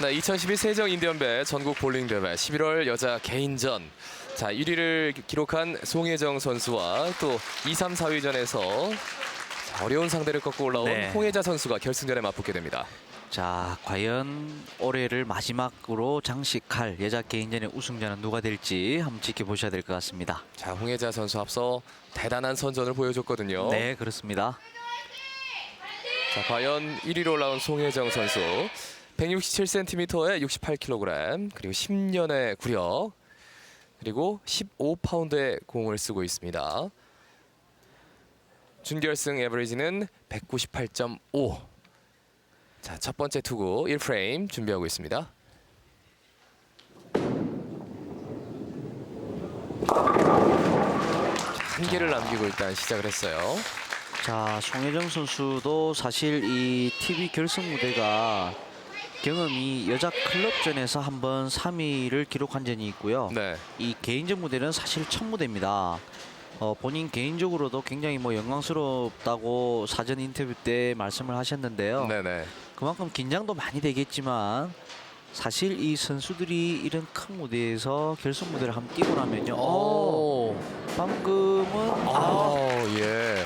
네, 2012 세정 인디언배 전국 볼링 대회 11월 여자 개인전. 자, 1위를 기록한 송혜정 선수와 또 2, 3, 4위전에서 어려운 상대를 꺾고 올라온 네. 홍혜자 선수가 결승전에 맞붙게 됩니다. 자, 과연 올해를 마지막으로 장식할 여자 개인전의 우승자는 누가 될지 한번 지켜보셔야 될 것 같습니다. 자, 홍혜자 선수 앞서 대단한 선전을 보여줬거든요. 네, 그렇습니다. 자, 과연 1위로 올라온 송혜정 선수 167cm에 68kg 그리고 10년의 구력 그리고 15파운드의 공을 쓰고 있습니다. 준결승 에버리지는 198.5. 자, 첫 번째 투구 1프레임 준비하고 있습니다. 자, 한 개를 남기고 일단 시작을 했어요. 자, 송혜정 선수도 사실 이 TV 결승 무대가 경험이 여자 클럽전에서 한번 3위를 기록한 적이 있고요. 네. 이 개인전 무대는 사실 첫 무대입니다. 어, 본인 개인적으로도 굉장히 뭐 영광스럽다고 사전 인터뷰 때 말씀을 하셨는데요. 네네. 그만큼 긴장도 많이 되겠지만 사실 이 선수들이 이런 큰 무대에서 결승 무대를 한번 뛰고 나면요. 어, 오. 방금은 아, 아, 예.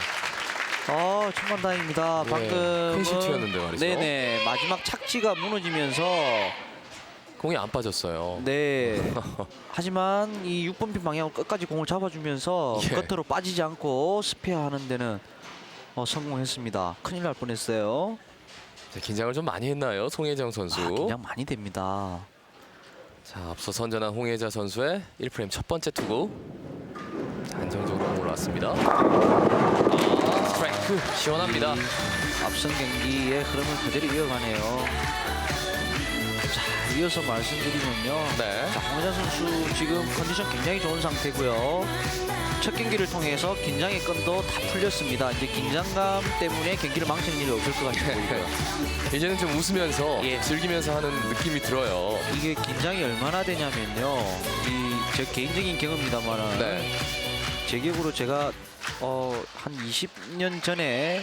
아 천만다행입니다. 예, 방금 큰 실수였는데 말이죠. 네네 마지막 착지가 무너지면서 공이 안 빠졌어요. 네. 하지만 이 6번 핀 방향으로 끝까지 공을 잡아주면서 예. 끝으로 빠지지 않고 스페어 하는 데는 어, 성공했습니다. 큰일 날 뻔했어요. 자, 긴장을 좀 많이 했나요, 송혜정 선수? 아, 긴장 많이 됩니다. 자, 앞서 선전한 홍혜자 선수의 1프레임 첫 번째 투구. 자, 안정적으로 공 올라왔습니다. 아, 스트라이크 시원합니다. 이 앞선 경기의 흐름을 그대로 이어가네요. 자, 이어서 말씀드리면요. 네. 자, 홍혜자 선수 지금 컨디션 굉장히 좋은 상태고요. 첫 경기를 통해서 긴장의 끈도 다 풀렸습니다. 이제 긴장감 때문에 경기를 망치는 일이 없을 것 같아 보이고요. 이제는 좀 웃으면서 예. 즐기면서 하는 느낌이 들어요. 이게 긴장이 얼마나 되냐면요. 이 제 개인적인 경험입니다만은 네. 제 기억으로 제가 어, 한 20년 전에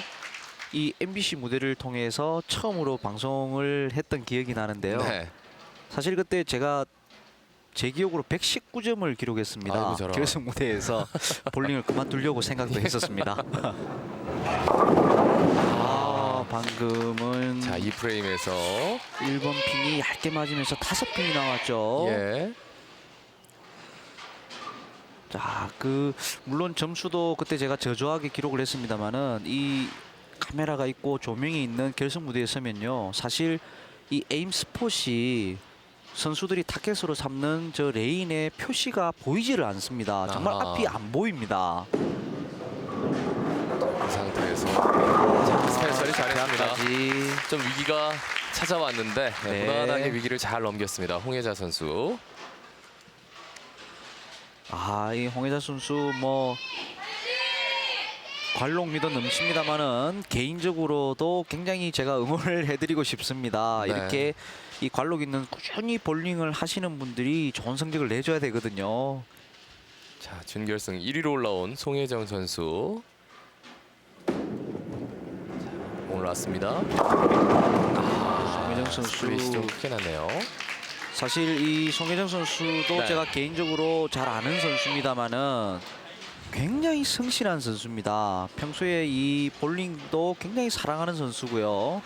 이 MBC 무대를 통해서 처음으로 방송을 했던 기억이 나는데요. 네. 사실 그때 제가 제 기억으로 119점을 기록했습니다. 아이고, 저런. 결승 무대에서 볼링을 그만두려고 생각도 했었습니다. 아, 방금은 자, 2프레임에서 1번 핀이 얇게 맞으면서 다섯 핀이 나왔죠. 예. 자, 그 물론 점수도 그때 제가 저조하게 기록을 했습니다만은 이 카메라가 있고 조명이 있는 결승 무대에 서면요. 사실 이 에임 스폿이 선수들이 타켓으로 삼는 저 레인의 표시가 보이지를 않습니다. 정말 아하. 앞이 안 보입니다. 그 상태에서 자, 스페셜이 잘했습니다. 까지 좀 위기가 찾아왔는데 네, 네. 무난하게 위기를 잘 넘겼습니다. 홍혜자 선수. 아, 이 홍혜자 선수 뭐 관록 믿어 넘칩니다만은 개인적으로도 굉장히 제가 응원을 해드리고 싶습니다. 네. 이렇게 이 관록 있는 꾸준히 볼링을 하시는 분들이 좋은 성적을 내줘야 되거든요. 자, 준결승 1위로 올라온 송혜정 선수. 자, 공 올라왔습니다. 송혜정 스플릿이 좀 선수 크게 났네요. 사실 이 송혜정 선수도 네. 제가 개인적으로 잘 아는 선수입니다만은 굉장히 성실한 선수입니다. 평소에 이 볼링도 굉장히 사랑하는 선수고요.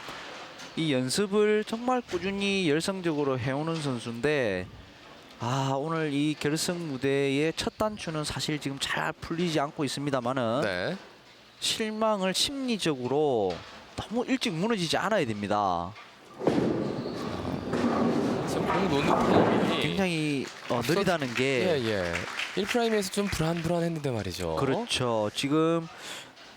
이 연습을 정말 꾸준히 열성적으로 해오는 선수인데 아 오늘 이 결승 무대의 첫 단추는 사실 지금 잘 풀리지 않고 있습니다만은 네. 실망을 심리적으로 너무 일찍 무너지지 않아야 됩니다. 공 놓는 타이밍이 굉장히 어, 느리다는 게 예, 예. 1프레임에서 좀 불안불안했는데 말이죠. 그렇죠. 지금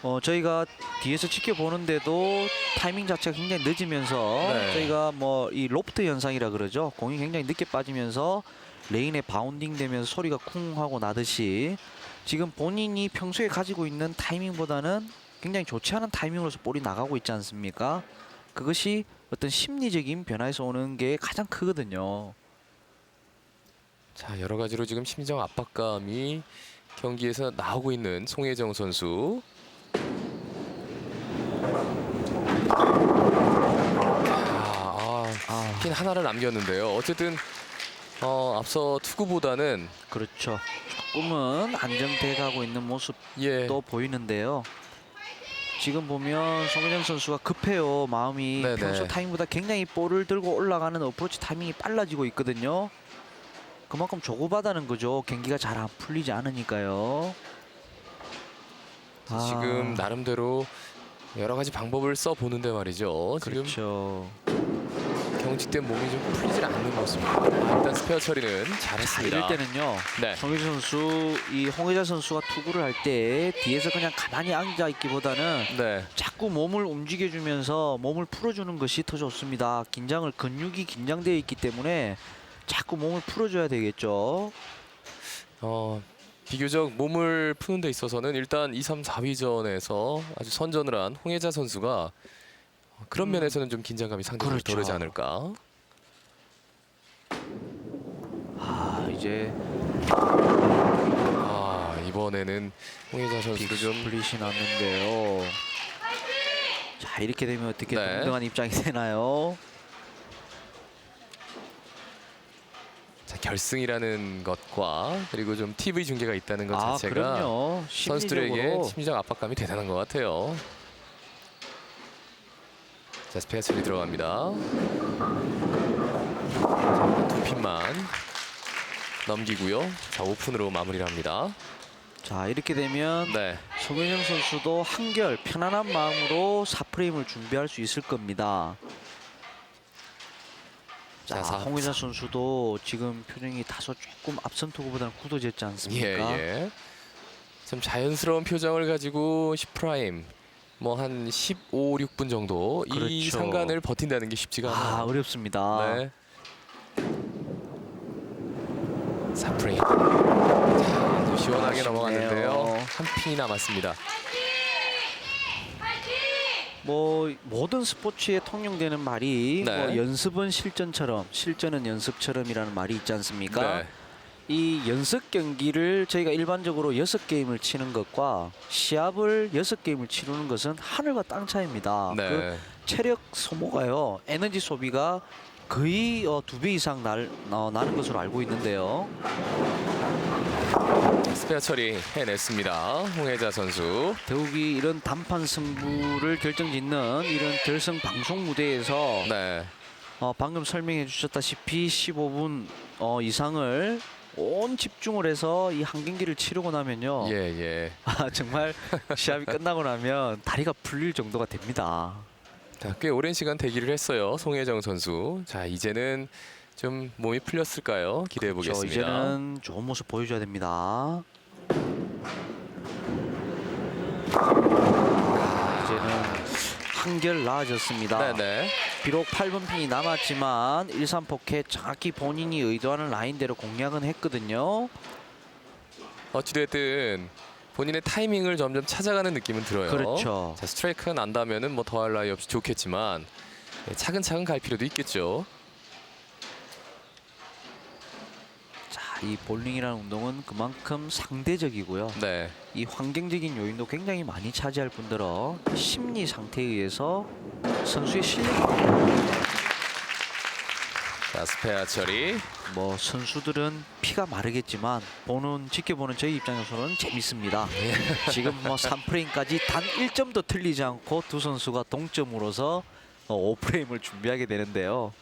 어, 저희가 뒤에서 지켜보는데도 타이밍 자체가 굉장히 늦으면서 네. 저희가 뭐 이 로프트 현상이라 그러죠. 공이 굉장히 늦게 빠지면서 레인에 바운딩 되면서 소리가 쿵 하고 나듯이 지금 본인이 평소에 가지고 있는 타이밍보다는 굉장히 좋지 않은 타이밍으로서 볼이 나가고 있지 않습니까? 그것이 어떤 심리적인 변화에서 오는 게 가장 크거든요. 자, 여러 가지로 지금 심정 압박감이 경기에서 나오고 있는 송혜정 선수. 아, 아, 아, 핀 하나를 남겼는데요. 어쨌든 어, 앞서 투구보다는 그렇죠. 조금은 안정돼 가고 있는 모습도 예, 보이는데요. 지금 보면 송혜정 선수가 급해요. 마음이 네네. 평소 타이밍보다 굉장히 볼을 들고 올라가는 어프로치 타이밍이 빨라지고 있거든요. 그만큼 조급하다는 거죠. 경기가 잘 안 풀리지 않으니까요. 아, 지금 나름대로 여러 가지 방법을 써 보는데 말이죠. 지금 그렇죠. 경직된 몸이 좀 풀리질 않는 모습입니다. 일단 스페어 처리는 자, 잘했습니다. 이럴 때는요. 네, 송혜정 선수, 이 홍혜자 선수가 투구를 할 때 뒤에서 그냥 가만히 앉아 있기보다는 네, 자꾸 몸을 움직여주면서 몸을 풀어주는 것이 더 좋습니다. 긴장을 근육이 긴장되어 있기 때문에 자꾸 몸을 풀어줘야 되겠죠. 어, 비교적 몸을 푸는 데 있어서는 일단 2, 3, 4위전에서 아주 선전을 한 홍혜자 선수가 그런 음. 면에서는 좀 긴장감이 상당히 그렇죠. 덜하지 않을까. 아 이제 아, 이번에는 홍혜자 선수도 좀 빅스플릿이 났는데요. 자 이렇게 되면 어떻게 네. 동등한 입장이 되나요? 자, 결승이라는 것과 그리고 좀 TV 중계가 있다는 것 아 자체가 그럼요. 선수들에게 심리적으로 심리적 압박감이 대단한 것 같아요. 자 처리 들어갑니다. 자, 두 핀만 넘기고요. 자 오픈으로 마무리를 합니다. 자 이렇게 되면 네, 송현영 선수도 한결 편안한 마음으로 4프레임을 준비할 수 있을 겁니다. 자, 자, 사- 홍의자 선수도 지금 표정이 다소 조금 앞선 투구보다는 굳어졌지 않습니까? 예, 예. 좀 자연스러운 표정을 가지고 10프라임 뭐 한 15, 6분 정도 이 그렇죠. 상간을 버틴다는 게 쉽지가 아, 않아요. 어렵습니다. 네. 4프레임. 자, 아주 시원하게 아쉽네요. 넘어갔는데요. 한 핀이 남았습니다. 뭐 모든 스포츠에 통용되는 말이 네. 뭐 연습은 실전처럼, 실전은 연습처럼이라는 말이 있지 않습니까? 네. 이 연습 경기를 저희가 일반적으로 여섯 게임을 치는 것과 시합을 여섯 게임을 치르는 것은 하늘과 땅 차이입니다. 그 네. 체력 소모가요, 에너지 소비가 거의 어, 두배 이상 날, 어, 나는 것으로 알고 있는데요. 스페어 처리 해냈습니다. 홍혜자 선수. 더욱이 이런 단판 승부를 결정짓는 이런 결승 방송 무대에서 네. 어, 방금 설명해 주셨다시피 15분 어, 이상을 온 집중을 해서 이 한 경기를 치르고 나면요. 예, 예. 아, 정말 시합이 끝나고 나면 다리가 풀릴 정도가 됩니다. 자, 꽤 오랜 시간 대기를 했어요. 송혜정 선수. 자, 이제는 좀 몸이 풀렸을까요? 기대해 그렇죠. 보겠습니다. 이제는 좋은 모습 보여줘야 됩니다. 한결 나아졌습니다. 네, 네. 비록 8번 핀이 남았지만 1, 3포켓 정확히 본인이 의도하는 라인대로 공략은 했거든요. 어찌됐든 본인의 타이밍을 점점 찾아가는 느낌은 들어요. 그렇죠. 자, 스트라이크가 난다면 은 뭐 더할 나위 없이 좋겠지만 네, 차근차근 갈 필요도 있겠죠. 자, 이 볼링이라는 운동은 그만큼 상대적이고요. 네. 이 환경적인 요인도 굉장히 많이 차지할 뿐더러 심리 상태에 의해서 선수의 실력, 자, 스페어 처리. 뭐 선수들은 피가 마르겠지만 보는 지켜보는 저희 입장에서는 재밌습니다. 지금 뭐 3프레임까지 단 1점도 틀리지 않고 두 선수가 동점으로서 어, 5프레임을 준비하게 되는데요.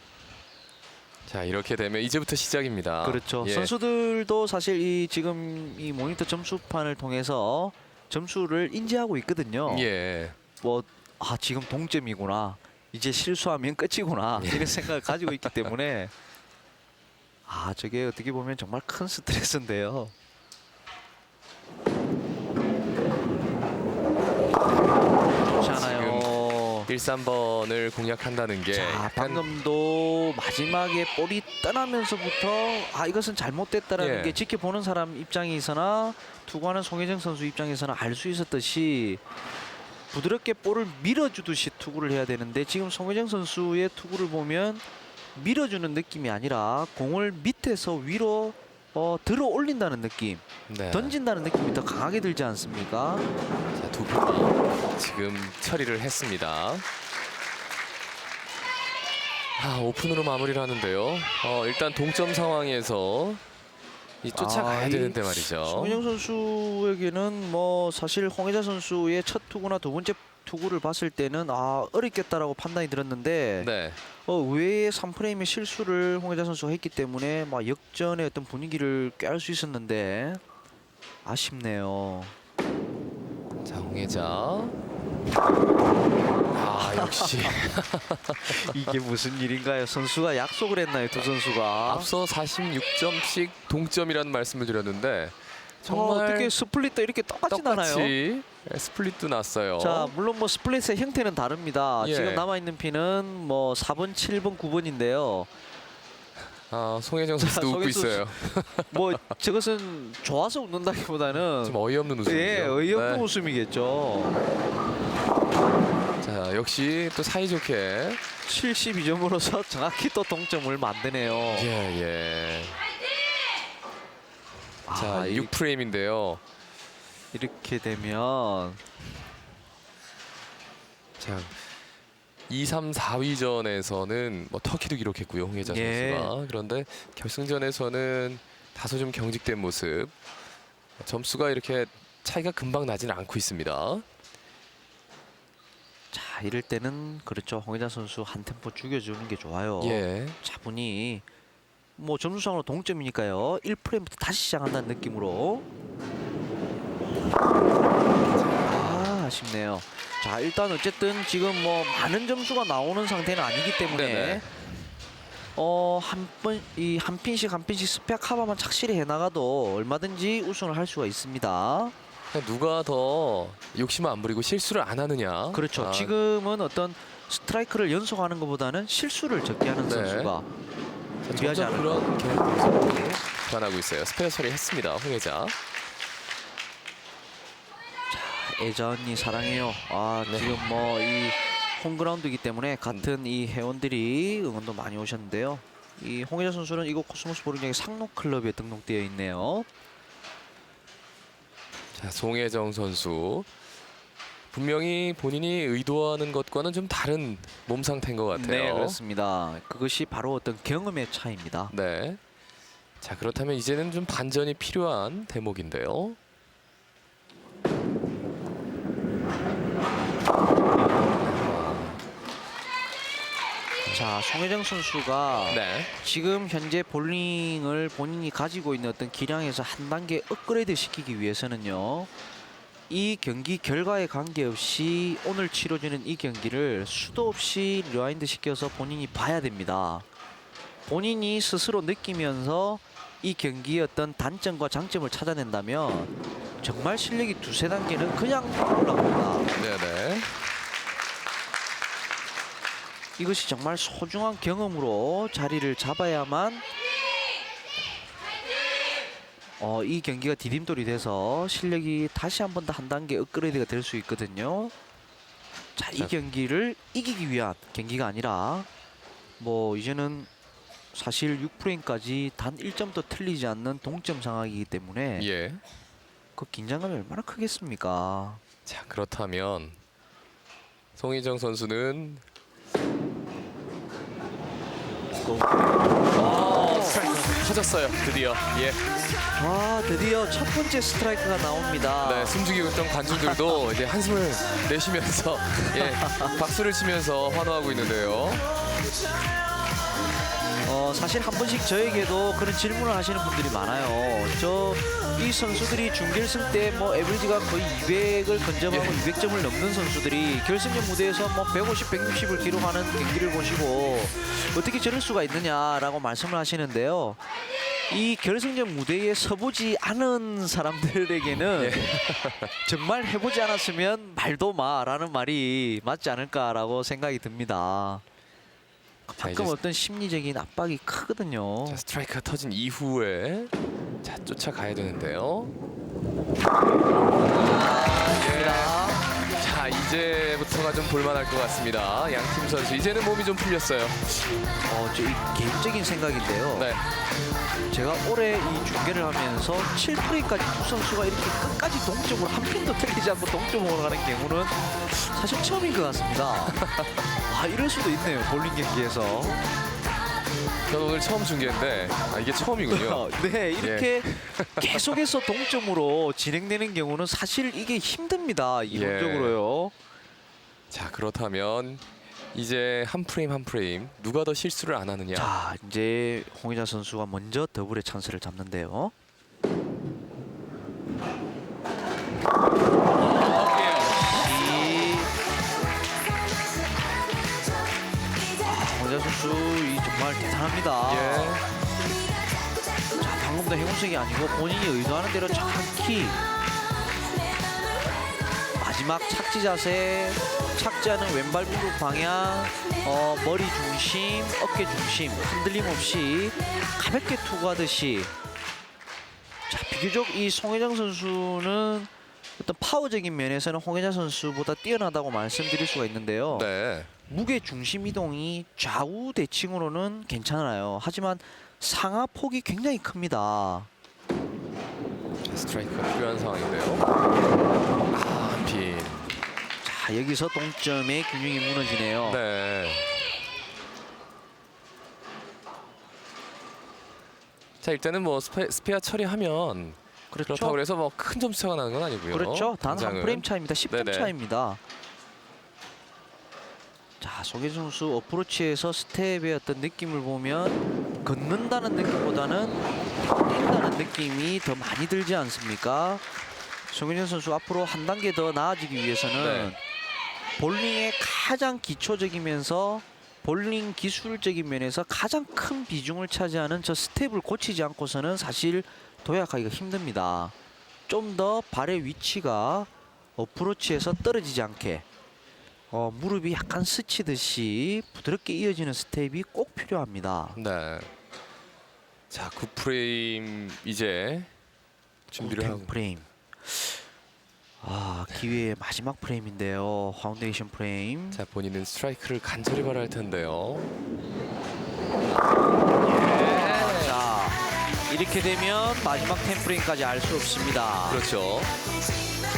자, 이렇게 되면 이제부터 시작입니다. 그렇죠. 예. 선수들도 사실 이 지금 이 모니터 점수판을 통해서 점수를 인지하고 있거든요. 예. 뭐 아 지금 동점이구나. 이제 실수하면 끝이구나. 예. 이런 생각을 가지고 있기 때문에 아 저게 어떻게 보면 정말 큰 스트레스인데요. 13번을 공략한다는 게 자, 방금도 마지막에 볼이 떠나면서부터 아 이것은 잘못됐다라는 예. 게 지켜보는 사람 입장에서나 투구하는 송혜정 선수 입장에서는 알 수 있었듯이 부드럽게 볼을 밀어주듯이 투구를 해야 되는데 지금 송혜정 선수의 투구를 보면 밀어주는 느낌이 아니라 공을 밑에서 위로 어, 들어 올린다는 느낌, 네. 던진다는 느낌이 더 강하게 들지 않습니까? 자, 두분 지금 처리를 했습니다. 아, 오픈으로 마무리를 하는데요. 어, 일단 동점 상황에서 이 쫓아가야 아, 이 되는데 말이죠. 송민영 선수에게는 뭐 사실 홍혜자 선수의 첫 투구나 두 번째 투구를 봤을 때는 아 어렵겠다라고 판단이 들었는데 네. 어, 의외의 3프레임의 실수를 홍혜자 선수가 했기 때문에 막 역전의 어떤 분위기를 깰수 있었는데 아쉽네요. 자, 홍혜자. 아, 역시 이게 무슨 일인가요? 선수가 약속을 했나요, 두 선수가? 앞서 46점씩 동점이라는 말씀을 드렸는데 정말 정말 어 떻게 스플릿도 이렇게 똑같진 않아요. 똑같이 스플릿도 났어요. 자, 물론 뭐 스플릿의 형태는 다릅니다. 예. 지금 남아 있는 피는 뭐 4번, 7번, 9번인데요. 아, 송혜정 선수도 웃고 송혜. 있어요. 뭐 저것은 좋아서 웃는다기보다는 좀 어이없는 웃음이죠. 예, 어이없는 네. 웃음이겠죠. 자, 역시 또 사이좋게 72점으로서 정확히 또 동점을 만드네요. 예, 예. 자, 아, 이- 6프레임인데요. 이렇게 되면 자, 2, 3, 4위전에서는 뭐 터키도 기록했고요, 홍혜자 예. 선수가. 그런데 결승전에서는 다소 좀 경직된 모습. 점수가 이렇게 차이가 금방 나지는 않고 있습니다. 자, 이럴 때는 그렇죠. 홍혜자 선수 한 템포 죽여주는 게 좋아요. 예. 차분히 뭐 점수상으로 동점이니까요. 1프레임부터 다시 시작한다는 느낌으로. 아, 아쉽네요. 자, 일단 어쨌든 지금 뭐 많은 점수가 나오는 상태는 아니기 때문에 네네. 어, 한 번 이 한 핀씩 한 핀씩 스펙 커버만 착실히 해 나가도 얼마든지 우승을 할 수가 있습니다. 누가 더 욕심 안 부리고 실수를 안 하느냐. 그렇죠. 아, 지금은 어떤 스트라이크를 연속하는 것보다는 실수를 적게 하는 네. 선수가 유리하지 점점 않을까. 그런 경향으로 변하고 있어요. 스페어 처리했습니다, 홍혜자. 애전이 사랑해요. 아 네. 지금 뭐 이 홈그라운드이기 때문에 같은 이 회원들이 응원도 많이 오셨는데요. 이 홍혜자 선수는 이곳 코스모스 보링장의 상록 클럽에 등록되어 있네요. 자, 송혜정 선수. 분명히 본인이 의도하는 것과는 좀 다른 몸 상태인 것 같아요. 네 그렇습니다. 그것이 바로 어떤 경험의 차이입니다. 네. 자, 그렇다면 이제는 좀 반전이 필요한 대목인데요. 자 송혜정 선수가 네. 지금 현재 볼링을 본인이 가지고 있는 어떤 기량에서 한 단계 업그레이드 시키기 위해서는요. 이 경기 결과에 관계없이 오늘 치러지는 이 경기를 수도 없이 리와인드 시켜서 본인이 봐야 됩니다. 본인이 스스로 느끼면서 이 경기의 어떤 단점과 장점을 찾아낸다면 정말 실력이 두세 단계는 그냥 올라갑니다. 네네. 이것이 정말 소중한 경험으로 자리를 잡아야만 어, 이 경기가 디딤돌이 돼서 실력이 다시 한 번 더 한 단계 업그레이드가 될 수 있거든요. 자, 이 자. 경기를 이기기 위한 경기가 아니라 뭐 이제는 사실 6프레임까지 단 1점도 틀리지 않는 동점 상황이기 때문에 예. 그 긴장감이 얼마나 크겠습니까? 자, 그렇다면 송희정 선수는 아, 스트라이크 터졌어요. 드디어. 예. 와, 드디어 첫 번째 스트라이크가 나옵니다. 네, 숨죽이고 있던 관중들도 이제 한숨을 내쉬면서 예, 박수를 치면서 환호하고 있는데요. 어, 사실 한 번씩 저에게도 그런 질문을 하시는 분들이 많아요. 저 이 선수들이 준결승 때 뭐 에브리지가 거의 200을 근접하고 예. 200점을 넘는 선수들이 결승전 무대에서 뭐 150, 160을 기록하는 경기를 보시고 어떻게 저럴 수가 있느냐라고 말씀을 하시는데요. 이 결승전 무대에 서보지 않은 사람들에게는 예. 정말 해보지 않았으면 말도 마라는 말이 맞지 않을까라고 생각이 듭니다. 자, 가끔 어떤 심리적인 압박이 크거든요. 자, 스트라이크가 터진 이후에 자, 쫓아가야 되는데요. 이제부터가 좀 볼만할 것 같습니다. 양 팀 선수 이제는 몸이 좀 풀렸어요. 어, 저이 개인적인 생각인데요. 네. 제가 올해 이 중계를 하면서 7프레이까지 두 선수가 이렇게 끝까지 동점으로 한 핀도 틀리지 않고 동점으로 가는 경우는 사실 처음인 것 같습니다. 아 이럴 수도 있네요 볼링 경기에서. 저는 오늘 처음 중계인데 아, 이게 처음이군요. 네 이렇게 계속해서 동점으로 진행되는 경우는 사실 이게 힘듭니다 이론적으로요. 자 그렇다면 이제 한 프레임 한 프레임 누가 더 실수를 안 하느냐. 자 이제 홍희자 선수가 먼저 더블의 찬스를 잡는데요. 대단합니다. 예. 자 방금도 행운색이 아니고 본인이 의도하는 대로 정확히 마지막 착지 자세 착지하는 왼발 무릎 방향 어, 머리 중심 어깨 중심 흔들림 없이 가볍게 투구하듯이 자 비교적 이 송혜정 선수는 어떤 파워적인 면에서는 홍혜자 선수보다 뛰어나다고 말씀드릴 수가 있는데요. 네. 무게 중심 이동이 좌우 대칭으로는 괜찮아요. 하지만 상하 폭이 굉장히 큽니다. 자, 스트라이크가 필요한 상황인데요. 아, 한 핀. 자 여기서 동점의 균형이 무너지네요. 네. 자 일단은 뭐 스페, 스페어 처리하면 그렇죠. 그렇다고 해서 뭐 큰 점수 차가 나는 건 아니고요. 그렇죠. 단 한 당장은. 프레임 차입니다. 10점 네네. 차입니다. 자, 소개 선수 어프로치에서 스텝의 어떤 느낌을 보면 걷는다는 느낌보다는 뛴다는 느낌이 더 많이 들지 않습니까? 송현준 선수 앞으로 한 단계 더 나아지기 위해서는 네. 볼링의 가장 기초적이면서 볼링 기술적인 면에서 가장 큰 비중을 차지하는 저 스텝을 고치지 않고서는 사실 도약하기가 힘듭니다. 좀 더 발의 위치가 어프로치에서 떨어지지 않게 어, 무릎이 약간 스치듯이 부드럽게 이어지는 스텝이 꼭 필요합니다. 네. 자 9프레임 이제 준비를 하고. 프레임. 아 기회의 마지막 프레임인데요. 파운데이션 프레임. 자 본인은 스트라이크를 간절히 바랄 텐데요. 자 이렇게 되면 마지막 10프레임까지 알 수 없습니다. 그렇죠.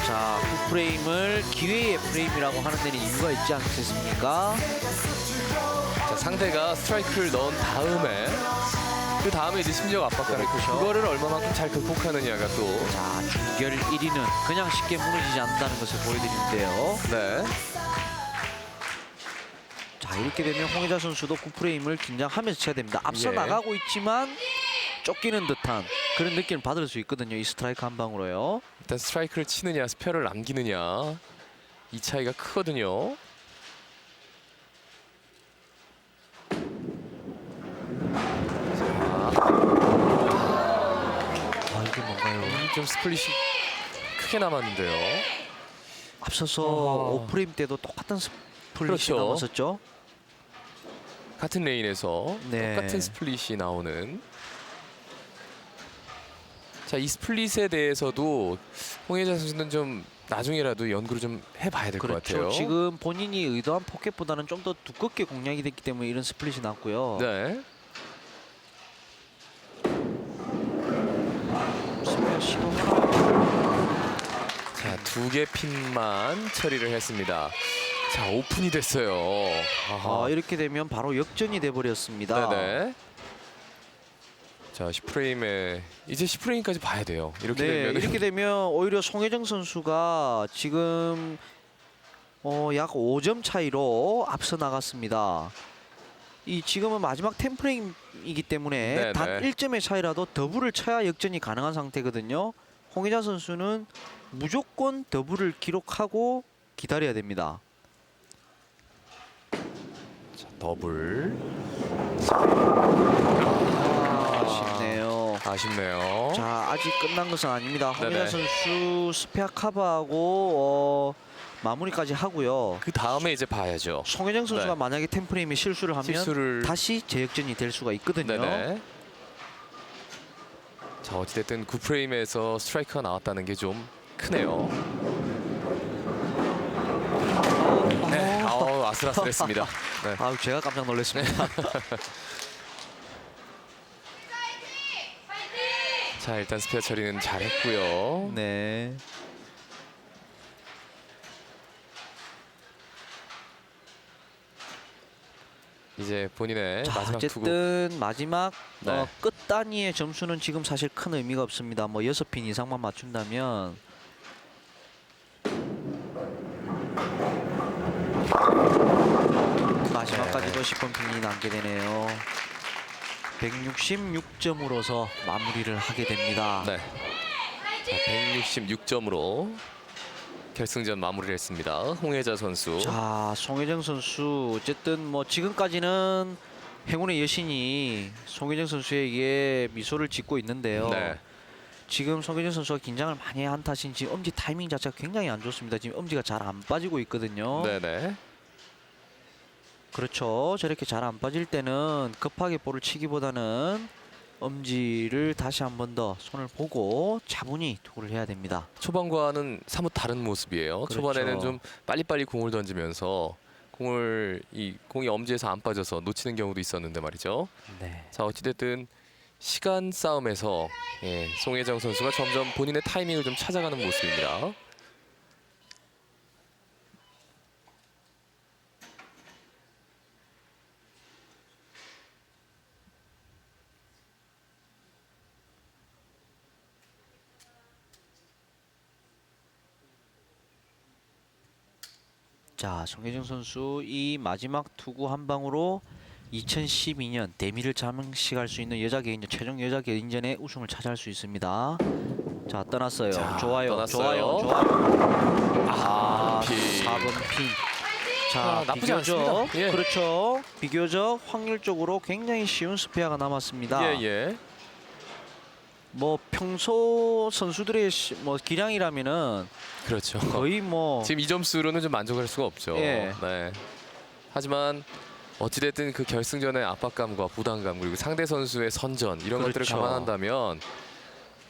자 9프레임을 기회의 프레임이라고 하는 데는 이유가 있지 않겠습니까? 자 상대가 스트라이크를 넣은 다음에 그 다음에 이제 심리적 압박감이 그 그렇죠. 그거를 얼마만큼 잘 극복하느냐가 또 자 준결 1위는 그냥 쉽게 무너지지 않는다는 것을 보여드리는데요. 네. 자 이렇게 되면 홍혜자 선수도 9프레임을 긴장하면서 쳐야 됩니다. 앞서 예. 나가고 있지만 쫓기는 듯한 그런 느낌을 받을 수 있거든요. 이 스트라이크 한 방으로요. 일단 스트라이크를 치느냐 스페어를 남기느냐 이 차이가 크거든요. 아 이게 뭔가요? 좀 스플릿이 크게 남았는데요. 앞서서 어허. 5프레임 때도 똑같은 스플릿이 그렇죠. 남았었죠. 같은 레인에서 네. 똑같은 스플릿이 나오는 자 이 스플릿에 대해서도 홍혜자 선수는 좀 나중에라도 연구를 좀 해봐야 될것 그렇죠. 같아요. 지금 본인이 의도한 포켓보다는 좀 더 두껍게 공략이 됐기 때문에 이런 스플릿이 났고요. 네. 시도 자두 개 핀만 처리를 했습니다. 자 오픈이 됐어요. 아하. 아, 이렇게 되면 바로 역전이 돼 버렸습니다. 네네. 자 10프레임에 이제 10프레임까지 봐야 돼요. 이렇게 네, 되면 이렇게 되면 오히려 송혜정 선수가 지금 어, 약 5점 차이로 앞서 나갔습니다. 이 지금은 마지막 10프레임이기 때문에 네네. 단 1점의 차이라도 더블을 쳐야 역전이 가능한 상태거든요. 홍희자 선수는 무조건 더블을 기록하고 기다려야 됩니다. 자, 더블 아쉽네요. 자 아직 끝난 것은 아닙니다. 네네. 선수 스페어 커버하고 어, 마무리까지 하고요. 그 다음에 이제 봐야죠. 송혜정 선수가 네. 만약에 템프레임에 실수를 하면 실수를 다시 재역전이 될 수가 있거든요. 네네. 자 어찌됐든 9프레임에서 스트라이크가 나왔다는 게 좀 크네요. 아슬아슬했습니다. 네. 아유 제가 깜짝 놀랐습니다. 자 일단 스페어 처리는 잘했고요. 네. 이제 본인의 자, 마지막 투구. 어쨌든 마지막 네. 어, 끝 단위의 점수는 지금 사실 큰 의미가 없습니다. 뭐 여섯 핀 이상만 맞춘다면 마지막까지도 10번 핀이 남게 되네요. 166점으로서 마무리를 하게 됩니다. 네. 자, 166점으로 결승전 마무리를 했습니다. 홍혜자 선수. 자, 송혜정 선수 어쨌든 뭐 지금까지는 행운의 여신이 송혜정 선수에게 미소를 짓고 있는데요. 네. 지금 송혜정 선수가 긴장을 많이 한 탓인지 엄지 타이밍 자체가 굉장히 안 좋습니다. 지금 엄지가 잘 안 빠지고 있거든요. 네네. 그렇죠. 저렇게 잘 안 빠질 때는 급하게 볼을 치기보다는 엄지를 다시 한 번 더 손을 보고 차분히 투구를 해야 됩니다. 초반과는 사뭇 다른 모습이에요. 그렇죠. 초반에는 좀 빨리빨리 공을 던지면서 공을 이 공이 엄지에서 안 빠져서 놓치는 경우도 있었는데 말이죠. 네. 자 어찌됐든 시간 싸움에서 예, 송혜정 선수가 점점 본인의 타이밍을 좀 찾아가는 모습입니다. 자, 송혜정 선수 이 마지막 투구 한 방으로 2012년 대미를 장식할 수 있는 여자 개인전 최종 여자 개인전의 우승을 차지할 수 있습니다. 자, 떠났어요. 자, 좋아요. 떠났어요. 좋아요. 좋아요. 아, 아, 핀. 4번 핀. 자, 아, 나쁘지 비교적 않습니다. 예. 그렇죠. 비교적 확률적으로 굉장히 쉬운 스페어가 남았습니다. 예 예. 뭐 평소 선수들의 시- 뭐 기량이라면은 그렇죠. 거의 뭐 지금 이 점수로는 좀 만족할 수가 없죠. 예. 네. 하지만 어찌됐든 그 결승전의 압박감과 부담감 그리고 상대 선수의 선전 이런 것들을 그렇죠. 감안한다면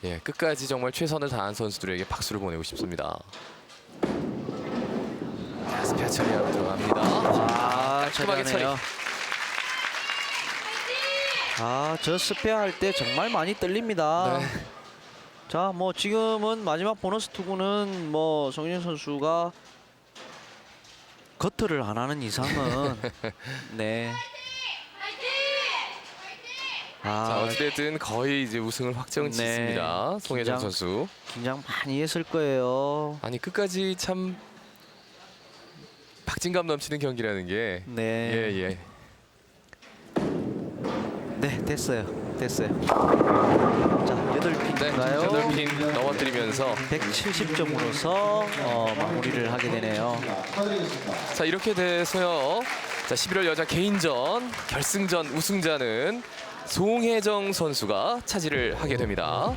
예 끝까지 정말 최선을 다한 선수들에게 박수를 보내고 싶습니다. 처리하고 들어갑니다. 아, 깔끔하게 처리. 아, 저 스페어 할 때 정말 많이 떨립니다. 네. 자, 뭐 지금은 마지막 보너스 투구는 뭐 송윤 선수가 커트를 안 하는 이상은 네. 자 아, 어찌됐든 거의 이제 우승을 확정 네. 짓습니다. 송혜정 긴장. 선수. 긴장 많이 했을 거예요. 아니 끝까지 참 박진감 넘치는 경기라는 게 네. 예, 예. 네, 됐어요. 됐어요. 자, 여덟 네, 핀인가요? 여덟 핀 넘어뜨리면서 170점으로서 어, 마무리를 하게 되네요. 자 이렇게 돼서요. 자 11월 여자 개인전 결승전 우승자는 송혜정 선수가 차지를 하게 됩니다.